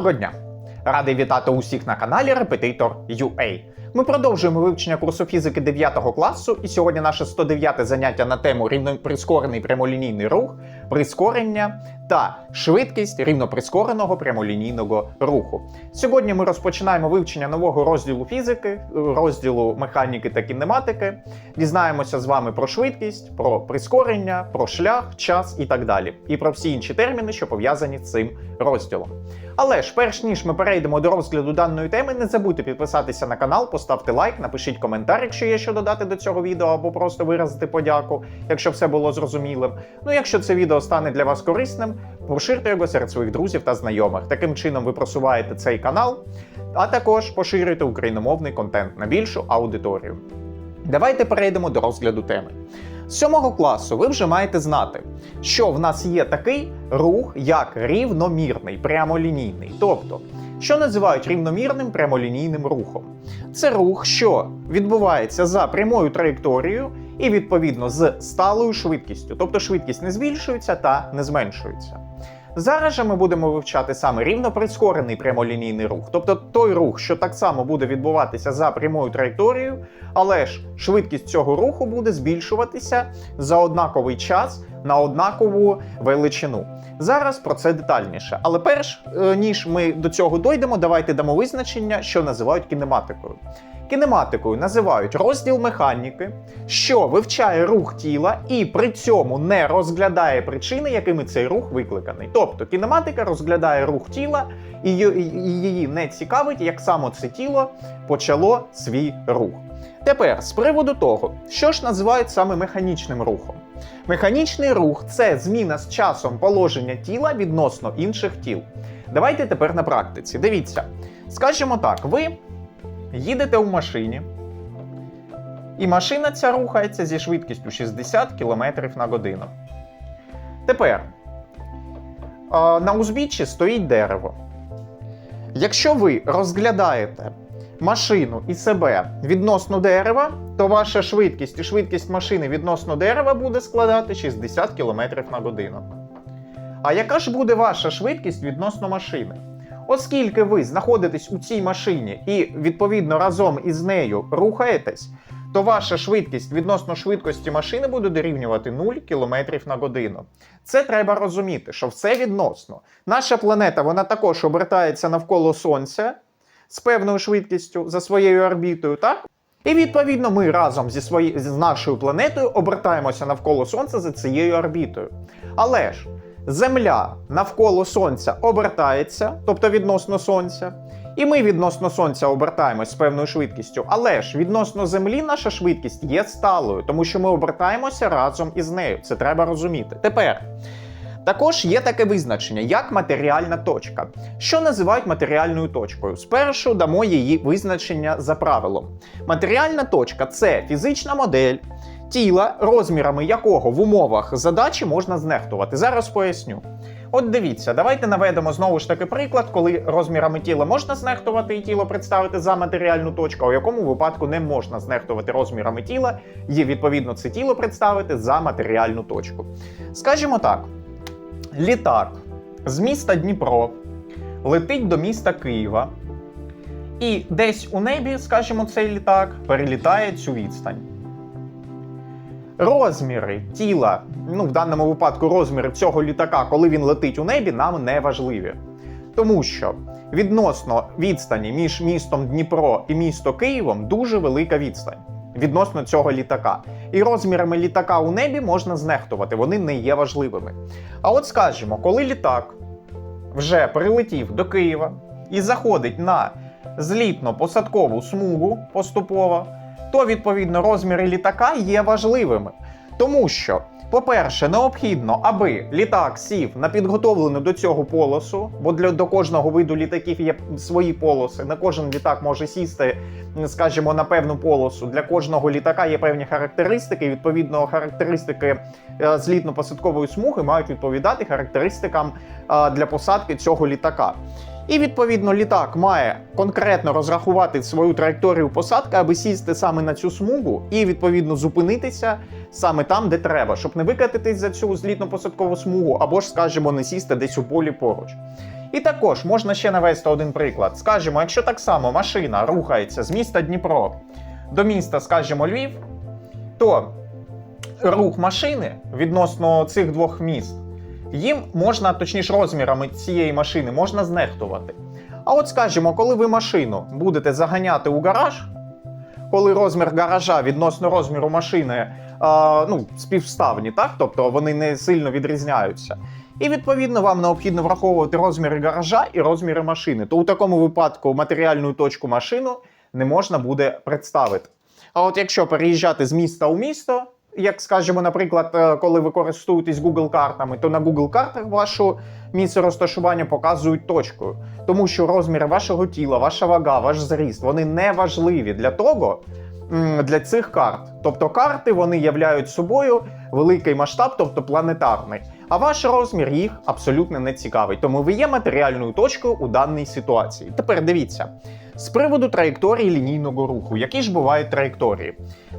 Доброго дня! Радий вітати усіх на каналі Репетитор UA. Ми продовжуємо вивчення курсу фізики 9 класу, і сьогодні наше 109 заняття на тему рівноприскорений прямолінійний рух, прискорення та швидкість рівноприскореного прямолінійного руху. Сьогодні ми розпочинаємо вивчення нового розділу фізики, розділу механіки та кінематики. Дізнаємося з вами про швидкість, про прискорення, про шлях, час і так далі, і про всі інші терміни, що пов'язані з цим розділом. Але ж, перш ніж ми перейдемо до розгляду даної теми, не забудьте підписатися на канал, поставте лайк, напишіть коментар, якщо є що додати до цього відео, або просто виразити подяку, якщо все було зрозумілим. Ну, якщо це відео стане для вас корисним, поширте його серед своїх друзів та знайомих. Таким чином ви просуваєте цей канал, а також поширюєте україномовний контент на більшу аудиторію. Давайте перейдемо до розгляду теми. З сьомого класу ви вже маєте знати, що в нас є такий рух, як рівномірний, прямолінійний. Тобто, що називають рівномірним прямолінійним рухом? Це рух, що відбувається за прямою траєкторією і відповідно з сталою швидкістю, тобто швидкість не збільшується та не зменшується. Зараз же ми будемо вивчати саме рівноприскорений прямолінійний рух, тобто той рух, що так само буде відбуватися за прямою траєкторією, але ж швидкість цього руху буде збільшуватися за однаковий час на однакову величину. Зараз про це детальніше. Але перш е, ніж ми до цього дойдемо, давайте дамо визначення, що називають кінематикою. Кінематикою називають розділ механіки, що вивчає рух тіла і при цьому не розглядає причини, якими цей рух викликаний. Тобто кінематика розглядає рух тіла і її не цікавить, як саме це тіло почало свій рух. Тепер з приводу того, що ж називають саме механічним рухом. Механічний рух це зміна з часом положення тіла відносно інших тіл. Давайте тепер на практиці. Дивіться, скажімо так, ви їдете в машині, і машина ця рухається зі швидкістю 60 км на годину. Тепер на узбіччі стоїть дерево. Якщо ви розглядаєте машину і себе відносно дерева, то ваша швидкість і швидкість машини відносно дерева буде складати 60 км на годину. А яка ж буде ваша швидкість відносно машини? Оскільки ви знаходитесь у цій машині і відповідно разом із нею рухаєтесь, то ваша швидкість відносно швидкості машини буде дорівнювати 0 км на годину. Це треба розуміти, що все відносно. Наша планета вона також обертається навколо Сонця з певною швидкістю за своєю орбітою, так? І відповідно ми разом зі свої... з нашою планетою обертаємося навколо Сонця за цією орбітою. Але ж Земля навколо Сонця обертається, тобто відносно Сонця, і ми відносно Сонця обертаємось з певною швидкістю. Але ж відносно Землі наша швидкість є сталою, тому що ми обертаємося разом із нею. Це треба розуміти. Тепер. Також є таке визначення, як матеріальна точка. Що називають матеріальною точкою? Спершу дамо її визначення за правилом. Матеріальна точка це фізична модель тіла, розмірами якого в умовах задачі можна знехтувати. Зараз поясню. От дивіться, давайте наведемо знову ж таки приклад, коли розмірами тіла можна знехтувати і тіло представити за матеріальну точку, а в якому випадку не можна знехтувати розмірами тіла, і відповідно це тіло представити за матеріальну точку. Скажімо так, літак з міста Дніпро летить до міста Києва, і десь у небі, скажімо, цей літак перелітає цю відстань. Розміри тіла, ну в даному випадку розміри цього літака, коли він летить у небі, нам не важливі. Тому що відносно відстані між містом Дніпро і місто Києвом дуже велика відстань відносно цього літака. І розмірами літака у небі можна знехтувати, вони не є важливими. А от скажімо, коли літак вже прилетів до Києва і заходить на злітно-посадкову смугу поступово, то відповідно розміри літака є важливими. Тому що, по-перше, необхідно, аби літак сів на підготовлену до цього полосу, бо для до кожного виду літаків є свої полоси. Не кожен літак може сісти, скажімо, на певну полосу. Для кожного літака є певні характеристики. Відповідно, характеристики е, злітно-посадкової смуги мають відповідати характеристикам е, для посадки цього літака. І відповідно літак має конкретно розрахувати свою траєкторію посадки, аби сісти саме на цю смугу і відповідно зупинитися саме там, де треба, щоб не викатитись за цю злітно-посадкову смугу, або ж, скажімо, не сісти десь у полі поруч. І також можна ще навести один приклад. Скажімо, якщо так само машина рухається з міста Дніпро до міста, скажімо, Львів, то рух машини відносно цих двох міст, їм можна, точніше, розмірами цієї машини можна знехтувати. А от скажімо, коли ви машину будете заганяти у гараж, коли розмір гаража відносно розміру машини а, ну, співставні, так? тобто вони не сильно відрізняються. І відповідно вам необхідно враховувати розміри гаража і розміри машини. То у такому випадку матеріальну точку машину не можна буде представити. А от якщо переїжджати з міста у місто, як скажімо, наприклад, е, коли ви користуєтесь Google картами, то на Google картах вашу місце розташування показують точкою, тому що розміри вашого тіла, ваша вага, ваш зріст вони не важливі для того. Для цих карт, тобто карти вони являють собою великий масштаб, тобто планетарний. А ваш розмір їх абсолютно не цікавить, тому ви є матеріальною точкою у даній ситуації. Тепер дивіться з приводу траєкторії лінійного руху, які ж бувають траєкторії.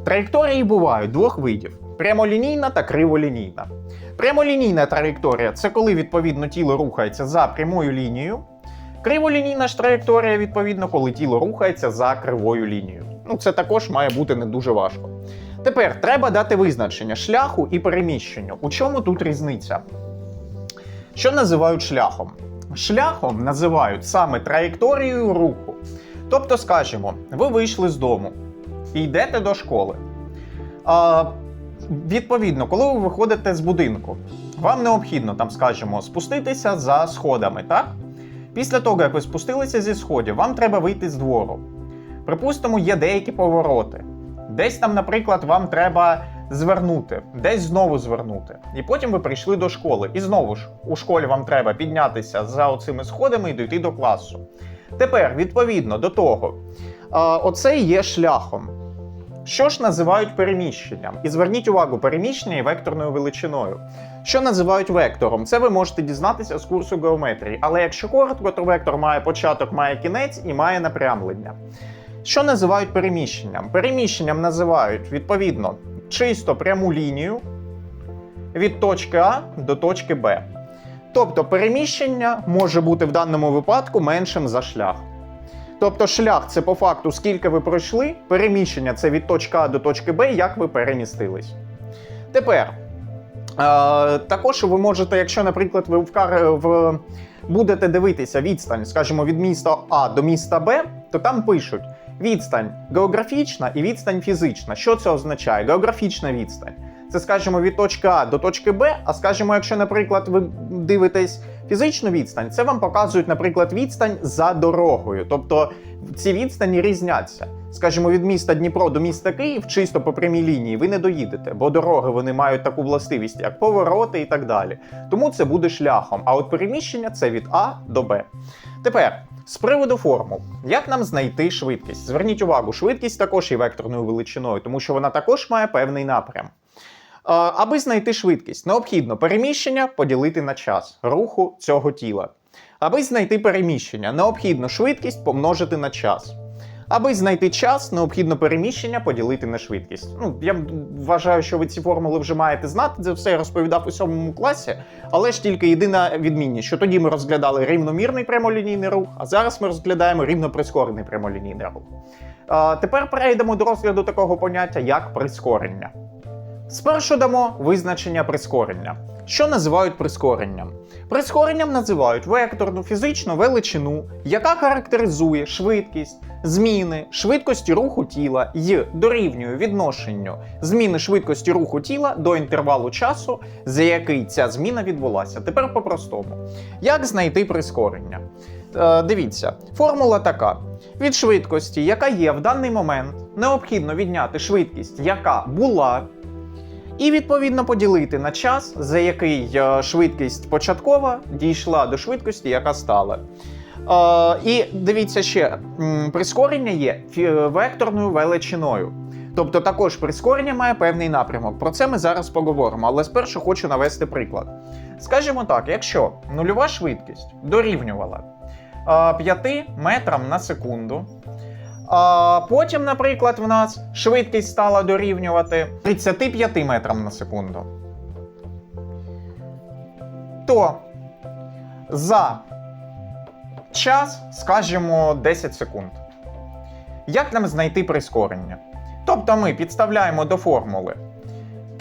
Траєкторії бувають двох видів: прямолінійна та криволінійна. Прямолінійна траєкторія це коли відповідно тіло рухається за прямою лінією. Криволінійна ж траєкторія, відповідно, коли тіло рухається за кривою лінією. Ну, це також має бути не дуже важко. Тепер треба дати визначення шляху і переміщенню. У чому тут різниця? Що називають шляхом? Шляхом називають саме траєкторією руху. Тобто, скажімо, ви вийшли з дому і йдете до школи. А, відповідно, коли ви виходите з будинку, вам необхідно там, скажімо, спуститися за сходами, так? Після того, як ви спустилися зі сходів, вам треба вийти з двору. Припустимо, є деякі повороти. Десь там, наприклад, вам треба звернути, десь знову звернути. І потім ви прийшли до школи. І знову ж у школі вам треба піднятися за оцими сходами і дійти до класу. Тепер, відповідно до того, оце є шляхом. Що ж називають переміщенням? І зверніть увагу, переміщення є векторною величиною. Що називають вектором? Це ви можете дізнатися з курсу геометрії. Але якщо коротко, то вектор має початок, має кінець і має напрямлення. Що називають переміщенням? Переміщенням називають відповідно чисто пряму лінію від точки А до точки Б. Тобто переміщення може бути в даному випадку меншим за шлях. Тобто шлях це по факту, скільки ви пройшли, переміщення це від точки А до точки Б, як ви перемістились. Тепер. Е, також ви можете, якщо, наприклад, ви в, в... будете дивитися відстань, скажімо, від міста А до міста Б, то там пишуть відстань географічна і відстань фізична. Що це означає? Географічна відстань. Це, скажімо, від точки А до точки Б, а скажімо, якщо, наприклад, ви дивитесь фізичну відстань, це вам показують, наприклад, відстань за дорогою. Тобто ці відстані різняться. Скажімо, від міста Дніпро до міста Київ, чисто по прямій лінії, ви не доїдете, бо дороги вони мають таку властивість, як повороти і так далі. Тому це буде шляхом. А от переміщення це від А до Б. Тепер. З приводу формул, як нам знайти швидкість? Зверніть увагу, швидкість також є векторною величиною, тому що вона також має певний напрям. Е, Аби знайти швидкість, необхідно переміщення поділити на час руху цього тіла. Аби знайти переміщення, необхідно швидкість помножити на час. Аби знайти час, необхідно переміщення поділити на швидкість. Ну, я вважаю, що ви ці формули вже маєте знати. Це все я розповідав у сьомому класі, але ж тільки єдина відмінність, що тоді ми розглядали рівномірний прямолінійний рух, а зараз ми розглядаємо рівноприскорений прямолінійний рух. А, тепер перейдемо до розгляду такого поняття, як прискорення. Спершу дамо визначення прискорення. Що називають прискоренням? Прискоренням називають векторну фізичну величину, яка характеризує швидкість зміни швидкості руху тіла й дорівнює відношенню зміни швидкості руху тіла до інтервалу часу, за який ця зміна відбулася. Тепер по-простому. Як знайти прискорення? Е, дивіться, формула така: від швидкості, яка є в даний момент, необхідно відняти швидкість, яка була. І відповідно поділити на час, за який е, швидкість початкова дійшла до швидкості, яка стала. Е, і дивіться ще, прискорення є векторною величиною. Тобто також прискорення має певний напрямок. Про це ми зараз поговоримо, але спершу хочу навести приклад. Скажімо так, якщо нульова швидкість дорівнювала е, 5 метрам на секунду, а потім, наприклад, в нас швидкість стала дорівнювати 35 метрам на секунду. То за час, скажімо, 10 секунд. Як нам знайти прискорення? Тобто ми підставляємо до формули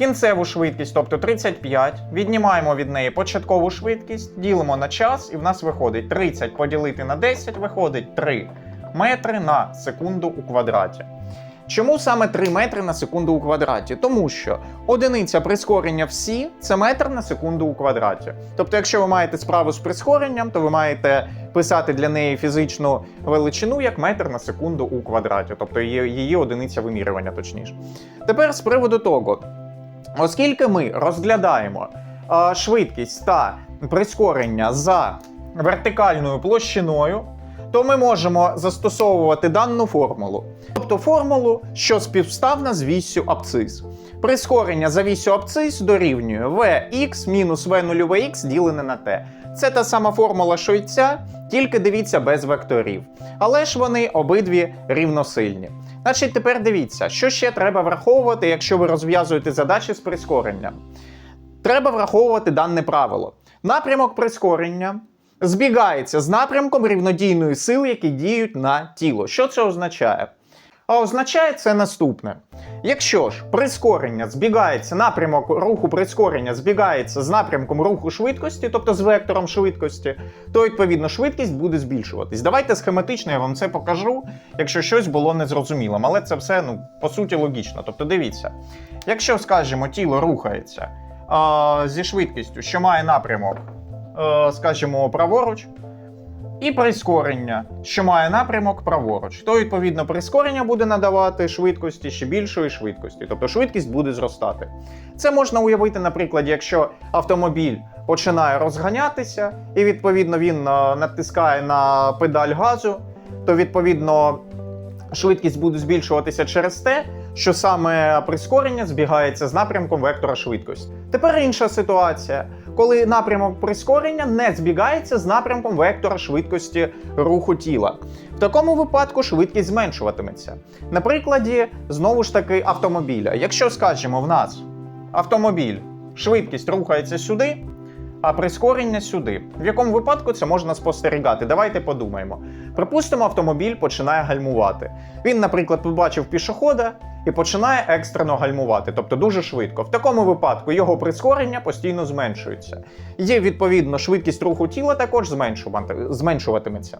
кінцеву швидкість, тобто 35, віднімаємо від неї початкову швидкість, ділимо на час, і в нас виходить 30 поділити на 10, виходить 3 метри на секунду у квадраті. Чому саме 3 метри на секунду у квадраті? Тому що одиниця прискорення всі це метр на секунду у квадраті. Тобто, якщо ви маєте справу з прискоренням, то ви маєте писати для неї фізичну величину як метр на секунду у квадраті, тобто її, одиниця вимірювання, точніше. Тепер з приводу того, оскільки ми розглядаємо швидкість та прискорення за вертикальною площиною, то ми можемо застосовувати дану формулу. Тобто формулу, що співставна з вісю абцис. Прискорення за вісю абцис дорівнює Vx мінус v 0 x ділене на t. Це та сама формула, що й ця, тільки дивіться без векторів. Але ж вони обидві рівносильні. Значить, тепер дивіться, що ще треба враховувати, якщо ви розв'язуєте задачі з прискоренням. Треба враховувати дане правило. Напрямок прискорення збігається з напрямком рівнодійної сили, які діють на тіло. Що це означає? А означає це наступне. Якщо ж прискорення збігається, напрямок руху прискорення збігається з напрямком руху швидкості, тобто з вектором швидкості, то відповідно швидкість буде збільшуватись. Давайте схематично я вам це покажу, якщо щось було незрозумілим. Але це все ну, по суті логічно. Тобто дивіться, якщо, скажімо, тіло рухається а, зі швидкістю, що має напрямок, скажімо, праворуч. І прискорення, що має напрямок праворуч, то відповідно прискорення буде надавати швидкості ще більшої швидкості, тобто швидкість буде зростати. Це можна уявити, наприклад, якщо автомобіль починає розганятися, і відповідно він е, натискає на педаль газу, то відповідно швидкість буде збільшуватися через те, що саме прискорення збігається з напрямком вектора швидкості. Тепер інша ситуація, коли напрямок прискорення не збігається з напрямком вектора швидкості руху тіла. В такому випадку швидкість зменшуватиметься. На прикладі знову ж таки автомобіля. Якщо скажемо в нас автомобіль, швидкість рухається сюди, а прискорення сюди. В якому випадку це можна спостерігати? Давайте подумаємо. Припустимо, автомобіль починає гальмувати. Він, наприклад, побачив пішохода і починає екстрено гальмувати, тобто дуже швидко. В такому випадку його прискорення постійно зменшується. Є відповідно швидкість руху тіла також зменшуватиметься.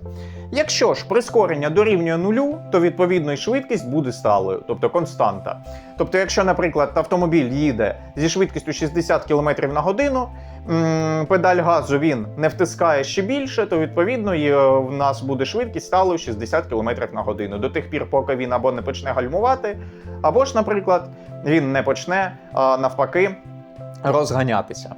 Якщо ж прискорення дорівнює нулю, то відповідно і швидкість буде сталою, тобто константа. Тобто, якщо, наприклад, автомобіль їде зі швидкістю 60 км на годину, педаль газу він не втискає ще більше, то відповідно і, е, в нас буде швидкість сталою 60 км на годину. До тих пір, поки він або не почне гальмувати, або ж, наприклад, він не почне навпаки розганятися.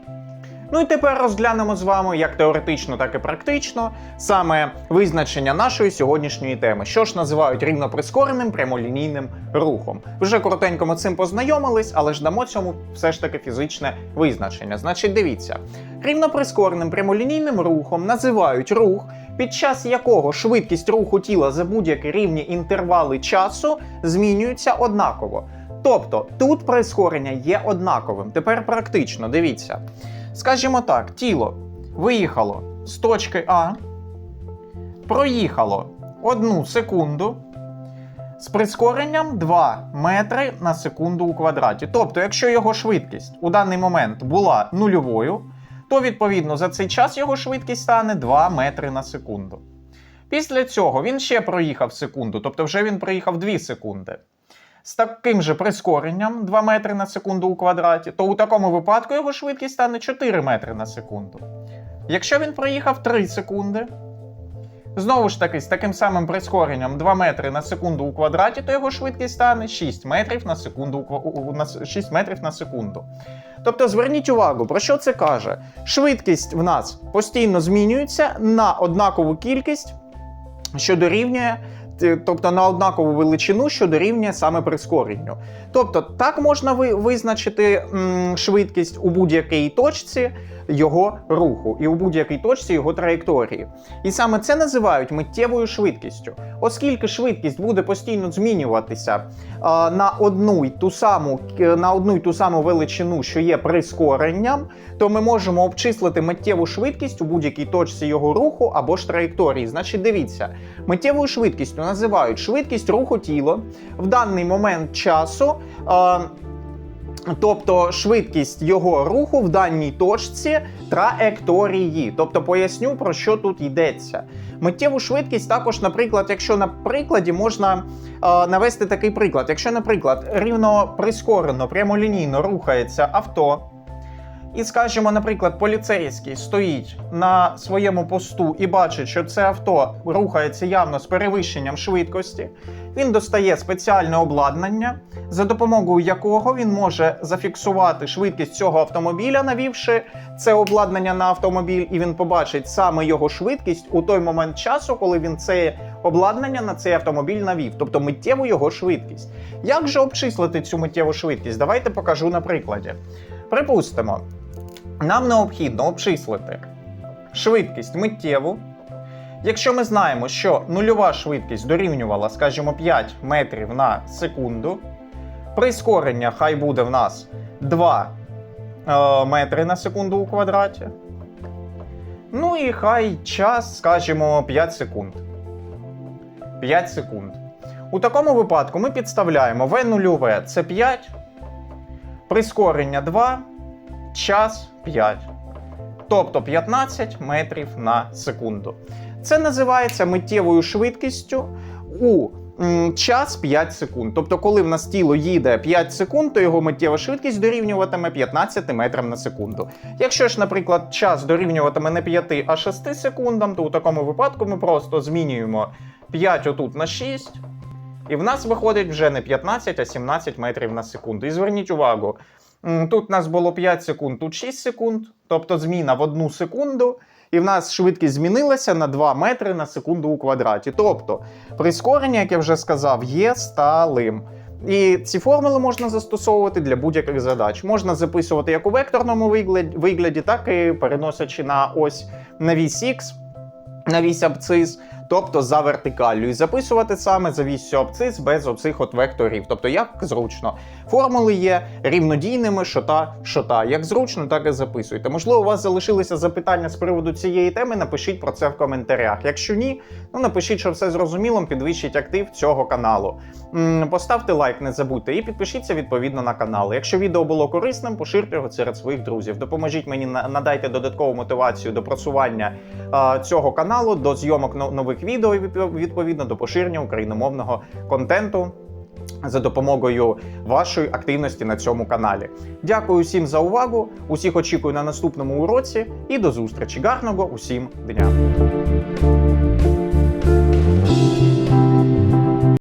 Ну і тепер розглянемо з вами як теоретично, так і практично саме визначення нашої сьогоднішньої теми, що ж називають рівноприскореним прямолінійним рухом. Вже коротенько ми цим познайомились, але ж дамо цьому все ж таки фізичне визначення. Значить, дивіться, рівноприскореним прямолінійним рухом називають рух, під час якого швидкість руху тіла за будь-які рівні інтервали часу змінюється однаково. Тобто тут прискорення є однаковим. Тепер практично, дивіться. Скажімо так, тіло виїхало з точки А, проїхало 1 секунду з прискоренням 2 метри на секунду у квадраті. Тобто, якщо його швидкість у даний момент була нульовою, то відповідно за цей час його швидкість стане 2 метри на секунду. Після цього він ще проїхав секунду, тобто вже він проїхав 2 секунди. З таким же прискоренням 2 метри на секунду у квадраті, то у такому випадку його швидкість стане 4 метри на секунду. Якщо він проїхав 3 секунди, знову ж таки, з таким самим прискоренням 2 метри на секунду у квадраті, то його швидкість стане 6 метрів на секунду, у ква- у- у- на с- 6 метрів на секунду. Тобто зверніть увагу, про що це каже? Швидкість в нас постійно змінюється на однакову кількість, що дорівнює тобто на однакову величину, що дорівнює саме прискоренню. Тобто, так можна ви- визначити швидкість у будь-якій точці, його руху і у будь-якій точці його траєкторії. І саме це називають миттєвою швидкістю, оскільки швидкість буде постійно змінюватися на одну й ту саму на одну й ту саму величину, що є прискоренням, то ми можемо обчислити миттєву швидкість у будь-якій точці його руху або ж траєкторії. Значить, дивіться, миттєвою швидкістю називають швидкість руху тіла в даний момент часу. А, Тобто швидкість його руху в даній точці траєкторії. Тобто поясню про що тут йдеться. Миттєву швидкість також, наприклад, якщо на прикладі можна е, навести такий приклад. Якщо, наприклад, рівно прискорено, прямолінійно рухається авто, і, скажімо, наприклад, поліцейський стоїть на своєму посту і бачить, що це авто рухається явно з перевищенням швидкості. Він достає спеціальне обладнання, за допомогою якого він може зафіксувати швидкість цього автомобіля, навівши це обладнання на автомобіль, і він побачить саме його швидкість у той момент часу, коли він це обладнання на цей автомобіль навів, тобто миттєву його швидкість. Як же обчислити цю миттєву швидкість? Давайте покажу на прикладі. Припустимо, нам необхідно обчислити швидкість миттєву. Якщо ми знаємо, що нульова швидкість дорівнювала, скажімо, 5 метрів на секунду, прискорення хай буде в нас 2 е, метри на секунду у квадраті. Ну і хай час, скажімо, 5 секунд. 5 секунд. У такому випадку ми підставляємо v 0 це 5, прискорення 2, час 5. Тобто 15 метрів на секунду. Це називається миттєвою швидкістю у час 5 секунд. Тобто, коли в нас тіло їде 5 секунд, то його миттєва швидкість дорівнюватиме 15 метрам на секунду. Якщо ж, наприклад, час дорівнюватиме не 5, а 6 секундам, то у такому випадку ми просто змінюємо 5 отут на 6. І в нас виходить вже не 15, а 17 метрів на секунду. І зверніть увагу, тут у нас було 5 секунд, тут 6 секунд, тобто зміна в 1 секунду. І в нас швидкість змінилася на 2 метри на секунду у квадраті. Тобто прискорення, як я вже сказав, є сталим. І ці формули можна застосовувати для будь-яких задач. Можна записувати як у векторному вигляді, так і переносячи на ось на вісь Х, на вісь абцис, тобто за вертикаллю. І записувати саме за вісь абцис без оцих от векторів. Тобто як зручно. Формули є рівнодійними, що та, що та. Як зручно, так і записуйте. Можливо, у вас залишилися запитання з приводу цієї теми. Напишіть про це в коментарях. Якщо ні, ну напишіть, що все зрозуміло, підвищіть актив цього каналу. Поставте лайк, не забудьте, і підпишіться відповідно на канал. Якщо відео було корисним, поширте його серед своїх друзів. Допоможіть мені надайте додаткову мотивацію до просування цього каналу, до зйомок но- нових відео відповідно до поширення україномовного контенту за допомогою вашої активності на цьому каналі. Дякую всім за увагу. Усіх очікую на наступному уроці і до зустрічі. Гарного усім дня!